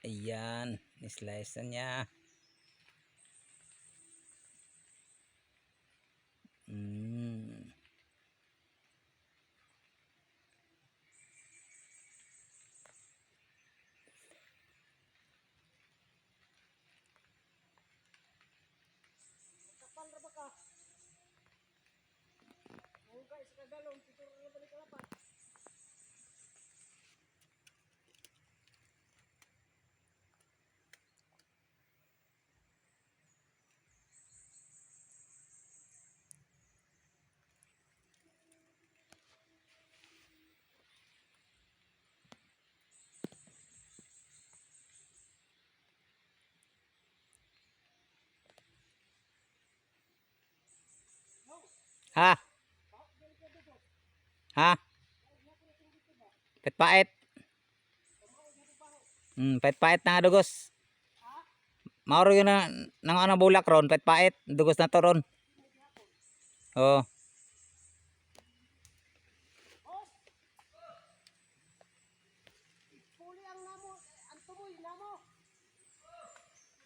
Ayan, nislice na niya. Mm. Kapal ra ba ka? Mo guys, kagalong siguro na Ha? Ha? Pait-pait. Hmm, pait-pait na nga dugos. Mauro yun na nang ano bulak ron, pait-pait, dugos na to ron. Oh.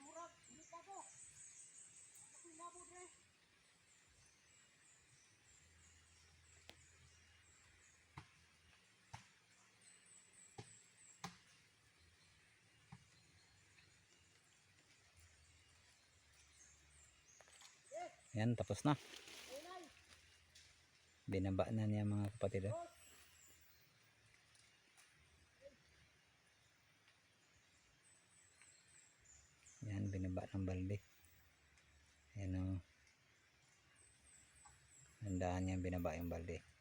Murag di ka ko. Ako namo dre. Yan, tapos na. Binaba na niya mga kapatid. oh. Yan, binaba ng balde. Yan o. Handaan niya binaba yung balde.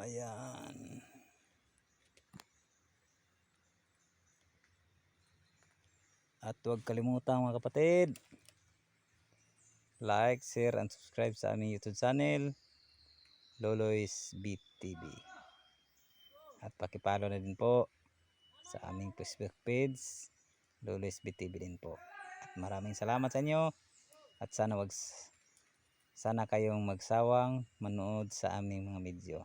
Ayan. At huwag kalimutan mga kapatid. Like, share, and subscribe sa aming YouTube channel. Loloy's Beat TV. At pakipalo na din po sa aming Facebook page. Loloy's Beat TV din po. At maraming salamat sa inyo. At sana wag sana kayong magsawang manood sa aming mga video.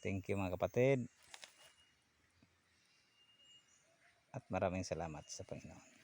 Thank you mga kapatid. At maraming salamat sa Panginoon.